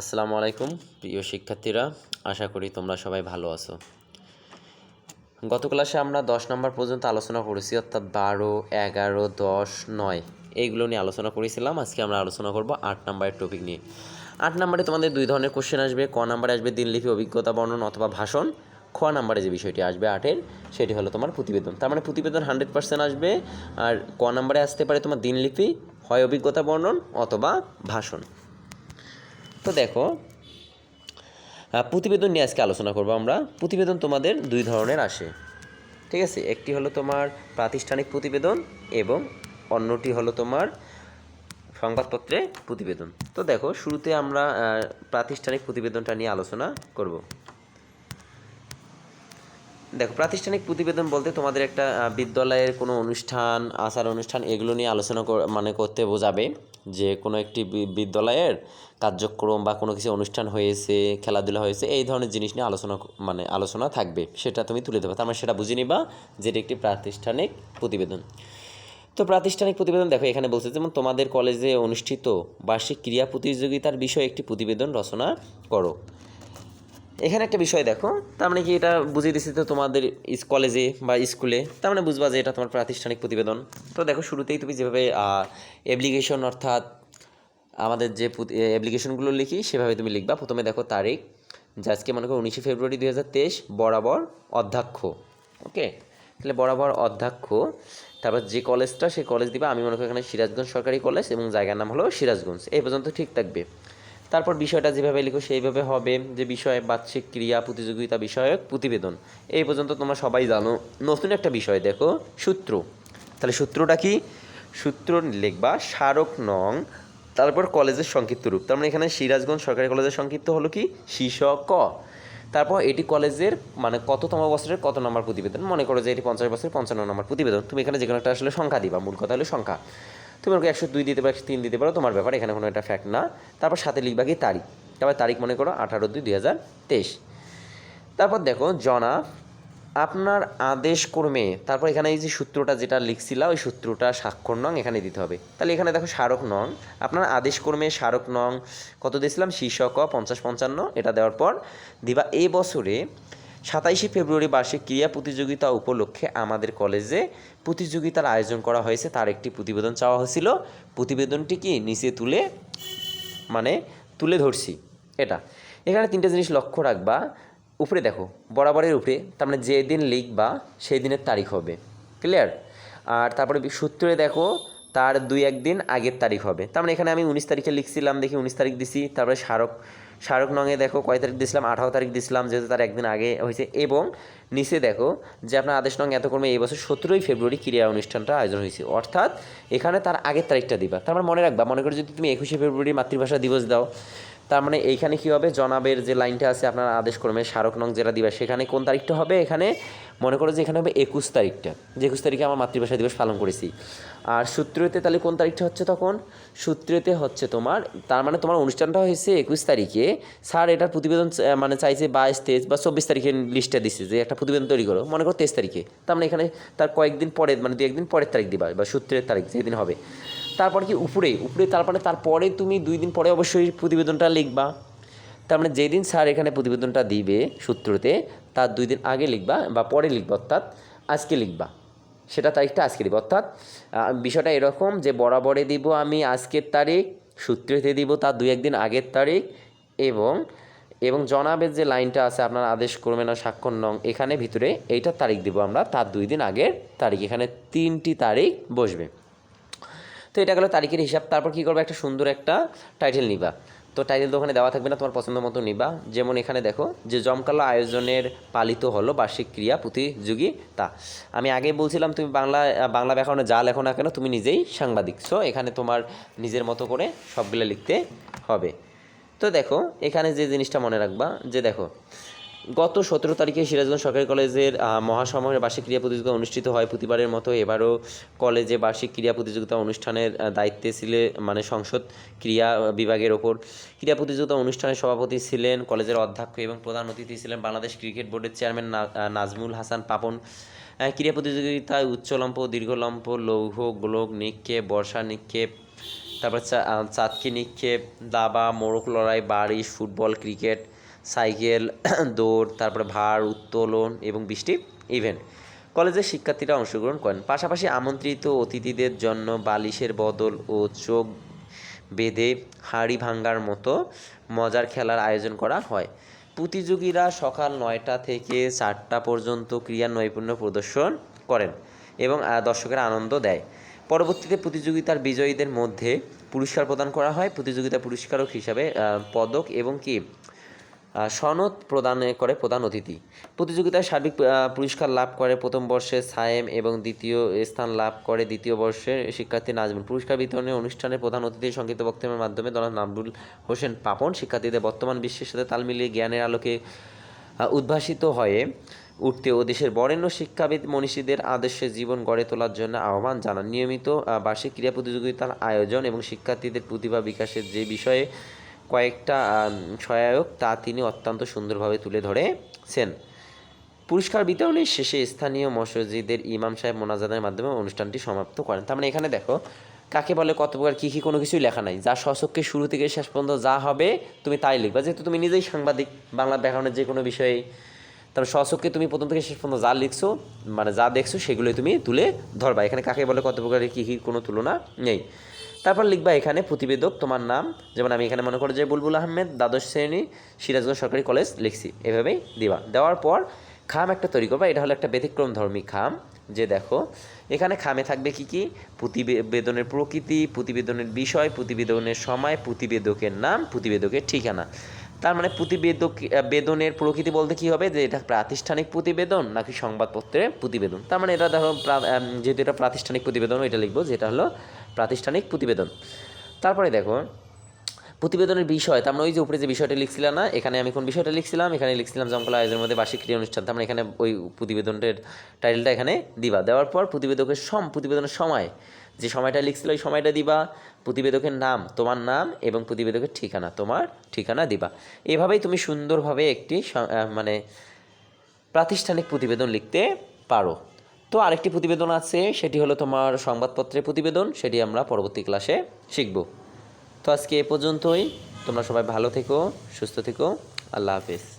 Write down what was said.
আসসালামু আলাইকুম, প্রিয় শিক্ষার্থীরা। আশা করি তোমরা সবাই ভালো আছো। গত ক্লাসে আমরা দশ নম্বর পর্যন্ত আলোচনা করেছি, অর্থাৎ বারো, এগারো, দশ, নয়। এইগুলো নিয়ে আলোচনা করেছিলাম। আজকে আমরা আলোচনা করব আট নম্বরের টপিক নিয়ে। আট নম্বরে তোমাদের দুই ধরনের কোশ্চেন আসবে। ক নম্বরে আসবে দিনলিপি, অভিজ্ঞতা, বর্ণন অথবা ভাষণ। খ নাম্বারে যে বিষয়টি আসবে আটের, সেটি হলো তোমার প্রতিবেদন। তার মানে প্রতিবেদন হান্ড্রেড পার্সেন্ট আসবে। আর ক নাম্বারে আসতে পারে তোমার দিনলিপি, হয় অভিজ্ঞতা, বর্ণন অথবা ভাষণ। তো দেখো প্রতিবেদন নিয়ে আজকে আলোচনা করব আমরা। প্রতিবেদন তোমাদের দুই ধরনের আসে, ঠিক আছে? একটি হলো তোমার প্রাতিষ্ঠানিক প্রতিবেদন এবং অন্যটি হলো তোমার সংবাদপত্রে প্রতিবেদন। তো দেখো, শুরুতে আমরা প্রাতিষ্ঠানিক প্রতিবেদনটা নিয়ে আলোচনা করব। দেখো, প্রাতিষ্ঠানিক প্রতিবেদন বলতে তোমাদের একটা বিদ্যালয়ের কোনো অনুষ্ঠান, আচার অনুষ্ঠান, এগুলো নিয়ে আলোচনা মানে করতে বোঝাবে। যে কোনো একটি বিদ্যালয়ের কার্যক্রম বা কোনো কিছু অনুষ্ঠান হয়েছে, খেলাধুলা হয়েছে, এই ধরনের জিনিস নিয়ে আলোচনা মানে আলোচনা থাকবে। সেটা তুমি তুলে দেবে তার মানে সেটা বুঝে নিবা যেটা একটি প্রাতিষ্ঠানিক প্রতিবেদন। তো প্রাতিষ্ঠানিক প্রতিবেদন দেখো, এখানে বলছে যেমন, তোমাদের কলেজে অনুষ্ঠিত বার্ষিক ক্রীড়া প্রতিযোগিতার বিষয়ে একটি প্রতিবেদন রচনা করো। এখানে একটা বিষয় দেখো, তার মানে কি এটা বুঝিয়ে দিচ্ছি তো তোমাদের কলেজে বা স্কুলে তার মানে বুঝবা যে এটা তোমার প্রাতিষ্ঠানিক প্রতিবেদন। তো দেখো শুরুতেই তুমি যেভাবে অ্যাপ্লিকেশন অর্থাৎ আমাদের যে অ্যাপ্লিকেশনগুলো লিখি, সেভাবে তুমি লিখবা। প্রথমে দেখো তারিখ, যে আজকে মনে করো উনিশে ফেব্রুয়ারি দু হাজার তেইশ, বরাবর অধ্যক্ষ ওকে তাহলে বরাবর অধ্যক্ষ, তারপর যে কলেজটা সেই কলেজ দিবা। আমি মনে করি এখানে সিরাজগঞ্জ সরকারি কলেজ এবং জায়গার নাম হলো সিরাজগঞ্জ। এই পর্যন্ত ঠিক থাকবে। তারপর বিষয়টা যেভাবে লিখো, সেইভাবে হবে যে বিষয় বার্ষিক ক্রিয়া, প্রতিযোগিতা বিষয়ক প্রতিবেদন। এই পর্যন্ত তোমরা সবাই জানো, নতুন একটা বিষয় দেখো, সূত্র। তাহলে সূত্রটা কি? সূত্র লিখবা স্মারক নং, তারপর কলেজের সংক্ষিপ্ত রূপ। তার মানে এখানে সিরাজগঞ্জ সরকারি কলেজের সংক্ষিপ্ত হলো কি? শীর্ষ ক। তারপর এটি কলেজের মানে কততম বছরের কত নম্বর প্রতিবেদন? মনে করো যে এটি পঞ্চাশ বছরের পঞ্চান্ন নম্বর প্রতিবেদন। তুমি এখানে যে কোনো একটা আসলে সংখ্যা দিবা, মূল কথা হলো সংখ্যা। তুমি আমাকে একশো দুই দিতে পারো, একশো তিন দিতে পারো, তোমার ব্যাপার, এখানে কোনো একটা ফ্যাক্ট না। তারপর সাথে লিখবা কি তারিখ। তারপর তারিখ মনে করো আঠারো দুই দুই হাজার তেইশ। তারপর দেখো জনা আপনার আদেশ কর্মে, তারপর এখানে এই যে সূত্রটা যেটা লিখছিলা, ওই সূত্রটা স্বাক্ষর নং এখানে দিতে হবে। তাহলে এখানে দেখো স্মারক নং, আপনার আদেশ কর্মে স্মারক নং, কত দিয়েছিলাম? শীর্ষক, পঞ্চাশ পঞ্চান্ন, এটা দেওয়ার পর দিবা, এই বছরে সাতাইশে ফেব্রুয়ারি বার্ষিক ক্রীড়া প্রতিযোগিতা উপলক্ষে আমাদের কলেজে প্রতিযোগিতার আয়োজন করা হয়েছে। তার একটি প্রতিবেদন চাওয়া হয়েছিল। প্রতিবেদনটি কি নিচে তুলে মানে তুলে ধরছি? এটা। এখানে তিনটে জিনিস লক্ষ্য রাখবা। উপরে দেখো, বরাবরের উপরে, তার মানে যে দিন লিখবা সেই দিনের তারিখ হবে। ক্লিয়ার? আর তারপরে সূত্রে দেখো, তার দুই একদিন আগের তারিখ হবে। তার মানে এখানে আমি উনিশ তারিখে লিখছিলাম, দেখি উনিশ তারিখ দিছি, তারপরে স্মারক স্মারক নঙে দেখো কয় তারিখ দিছিলাম? আঠারো তারিখ দিছিলাম, যেহেতু তার একদিন আগে হয়েছে। এবং নিচে দেখো যে আপনার আদেশ নং এত কর্মে এই বছর সতেরোই ফেব্রুয়ারি ক্রীড়া অনুষ্ঠানটা আয়োজন হয়েছে। অর্থাৎ এখানে তার আগের তারিখটা দিবা। তার মানে মনে রাখবা, মনে করো যদি তুমি একুশে ফেব্রুয়ারি মাতৃভাষা দিবস দাও তার মানে এইখানে কী হবে? জনাবের যে লাইনটা আছে, আপনার আদেশ কর্মে স্মারক নং যেটা দিবা, সেখানে কোন তারিখটা হবে? এখানে মনে করো যে এখানে হবে একুশ তারিখটা। যে একুশ তারিখে আমার মাতৃভাষা দিবস পালন করেছি। আর সূত্রতে তাহলে কোন তারিখটা হচ্ছে তখন? সূত্রতে হচ্ছে তোমার, তার মানে তোমার অনুষ্ঠানটা হয়েছে একুশ তারিখে। স্যার, এটার প্রতিবেদন মানে চাইছে বাইশ, তেইশ বা চব্বিশ তারিখে লিস্টটা দিচ্ছে যে একটা প্রতিবেদন তৈরি করো। মনে করো তেইশ তারিখে। তার মানে এখানে তার কয়েকদিন পরে মানে দু একদিন পরের তারিখ দিবা, বা সূত্রের তারিখ যেদিন হবে। তারপর কি উপরে? উপরে তারপরে তারপরে তুমি দুই দিন পরে অবশ্যই প্রতিবেদনটা লিখবা। তার মানে যেদিন স্যার এখানে প্রতিবেদনটা দিবে সূত্রতে, তার দুই দিন আগে লিখবা বা পরে লিখবা, অর্থাৎ আজকে লিখবা। সেটা তারিখটা আজকে দিব, অর্থাৎ বিষয়টা এরকম যে বরাবরে দিব আমি আজকের তারিখ, সূত্রেতে দিব তার দুই একদিন আগের তারিখ এবং এবং জনাবের যে লাইনটা আছে, আপনার আদেশ করবে না, স্বাক্ষর নং এখানে ভিতরে এইটার তারিখ দিব আমরা, তার দুই দিন আগের তারিখ। এখানে তিনটি তারিখ বসবে। তো এটা গেলো তারিখের হিসাব। তারপর কী করবে? একটা সুন্দর একটা টাইটেল নিবা। তো টাইটেল তো ওখানে দেওয়া থাকবে না, তোমার পছন্দ মতো নিবা। যেমন এখানে দেখো, যে জমকালো আয়োজনের পালিত হলো বার্ষিক ক্রিয়া প্রতিযোগিতা আমি আগে বলছিলাম, তুমি বাংলা বাংলা ব্যাকরণে যা লেখো না কেন, তুমি নিজেই সাংবাদিক। সো এখানে তোমার নিজের মতো করে সবগুলো লিখতে হবে। তো দেখো, এখানে যে জিনিসটা মনে রাখবা, যে দেখো গত সতেরো তারিখে সিরাজগঞ্জ সরকারি কলেজের আহ, মহাসমারোহে বার্ষিক ক্রীড়া প্রতিযোগিতা অনুষ্ঠিত হয়। প্রতিবারের মতো এবারও কলেজে বার্ষিক ক্রীড়া প্রতিযোগিতা অনুষ্ঠানের দায়িত্বে ছিলে মানে সংসদ ক্রীড়া বিভাগের ওপর। ক্রীড়া প্রতিযোগিতা অনুষ্ঠানের সভাপতি ছিলেন কলেজের অধ্যক্ষ এবং প্রধান অতিথি ছিলেন বাংলাদেশ ক্রিকেট বোর্ডের চেয়ারম্যান নাজমুল হাসান পাপন। ক্রীড়া প্রতিযোগিতায় উচ্চলম্প দীর্ঘলম্প লৌহ গোলক নিক্ষেপ বর্ষা নিক্ষেপ তারপর চাঁদকি নিক্ষেপ দাবা মোরক লড়াই বারিশ ফুটবল ক্রিকেট সাইকেল, দৌড়, তারপরে ভার, উত্তোলন এবং বৃষ্টি ইভেন্ট কলেজের শিক্ষার্থীরা অংশগ্রহণ করেন। পাশাপাশি আমন্ত্রিত অতিথিদের জন্য বালিশের বদল ও চোখ বেঁধে হাড়ি ভাঙ্গার মতো মজার খেলার আয়োজন করা হয়। প্রতিযোগীরা সকাল নয়টা থেকে চারটা পর্যন্ত ক্রীড়া নৈপুণ্য প্রদর্শন করেন এবং দর্শকেরা আনন্দ দেয়। পরবর্তীতে প্রতিযোগিতার বিজয়ীদের মধ্যে পুরস্কার প্রদান করা হয়। প্রতিযোগিতা পুরস্কারক হিসাবে পদক এবং কি? সনদ প্রদান করে প্রধান অতিথি। প্রতিযোগিতায় সার্বিক পুরস্কার লাভ করে প্রথম বর্ষে সায়েম এবং দ্বিতীয় স্থান লাভ করে দ্বিতীয় বর্ষের শিক্ষার্থী নাজমুল। পুরস্কার বিতরণের অনুষ্ঠানে প্রধান অতিথির সংক্ষিপ্ত বক্তব্যের মাধ্যমে দলাল নামরুল হোসেন পাপন। শিক্ষার্থীদের বর্তমান বিশ্বের সাথে তাল মিলিয়ে জ্ঞানের আলোকে উদ্ভাসিত হয়ে উঠতে ও দেশের বরেণ্য শিক্ষাবিদ মনীষীদের আদর্শে জীবন গড়ে তোলার জন্য আহ্বান জানান। নিয়মিত বার্ষিক ক্রীড়া প্রতিযোগিতার আয়োজন এবং শিক্ষার্থীদের প্রতিভা বিকাশের যে বিষয়ে কয়েকটা সহায়ক তা তিনি অত্যন্ত সুন্দরভাবে তুলে ধরেছেন। পুরস্কার বিতরণের শেষে স্থানীয় মসজিদের ইমাম সাহেব মোনাজাতের মাধ্যমে অনুষ্ঠানটি সমাপ্ত করেন। তার মানে এখানে দেখো, কাকে বলে কত প্রকার, কী কী কোনো কিছুই লেখা নাই। যা স্বচক্ষে শুরু থেকে শেষ পর্যন্ত যা হবে, তুমি তাই লিখবা। যেহেতু তুমি নিজেই সাংবাদিক, বাংলা ব্যাকরণের যে কোনো বিষয়ে, তাহলে স্বচক্ষে তুমি প্রথম থেকে শেষ পর্যন্ত যা লিখছো মানে যা দেখছ, সেগুলোই তুমি তুলে ধরবা। এখানে কাকে বলে কত প্রকারের কী কী কোনো তুলনা নেই। তারপর লিখবা এখানে প্রতিবেদক, তোমার নাম, যেমন আমি এখানে মনে করো যে বুলবুল আহমেদ, দ্বাদশ শ্রেণি, সিরাজগঞ্জ সরকারি কলেজ, লিখছি, এভাবেই দিবা। দেওয়ার পর খাম একটা তৈরি করবা, এটা হলো একটা ব্যতিক্রম ধর্মী খাম, যে দেখো, এখানে খামে থাকবে কি কি? প্রতিবেদনের প্রকৃতি, প্রতিবেদনের বিষয়, প্রতিবেদনের সময়, প্রতিবেদকের নাম, প্রতিবেদকের ঠিকানা। তার মানে প্রতিবেদক বেদনের প্রকৃতি বলতে কি হবে? যে এটা প্রাতিষ্ঠানিক প্রতিবেদন নাকি সংবাদপত্রের প্রতিবেদন? তার মানে এটা দেখো যেহেতু এটা প্রাতিষ্ঠানিক প্রতিবেদন, এটা লিখব, যেটা হলো প্রাতিষ্ঠানিক প্রতিবেদন। তারপরে দেখো, প্রতিবেদনের বিষয় তার মানে ওই যে উপরে যে বিষয়টা লিখছিলাম না, এখানে আমি কোন বিষয়টা লিখছিলাম? এখানে লিখছিলাম জমকলা আয়োজনের মধ্যে বার্ষিক ক্রিয়া অনুষ্ঠান, তার মানে এখানে ওই প্রতিবেদনটার টাইটেলটা এখানে দিবা। দেওয়ার পর প্রতিবেদকের সম, প্রতিবেদনের সময়, যে সময়টা লিখছিল ওই সময়টা দিবা, প্রতিবেদকের নাম, তোমার নাম এবং প্রতিবেদকের ঠিকানা, তোমার ঠিকানা দিবা। এভাবেই তুমি সুন্দরভাবে একটি মানে প্রাতিষ্ঠানিক প্রতিবেদন লিখতে পারো। তো আরেকটি প্রতিবেদন আছে, সেটি হলো তোমার সংবাদপত্রের প্রতিবেদন, সেটি আমরা পরবর্তী ক্লাসে শিখব। তো আজকে এ পর্যন্তই, তোমরা সবাই ভালো থেকো, সুস্থ থেকো, আল্লাহ হাফিজ।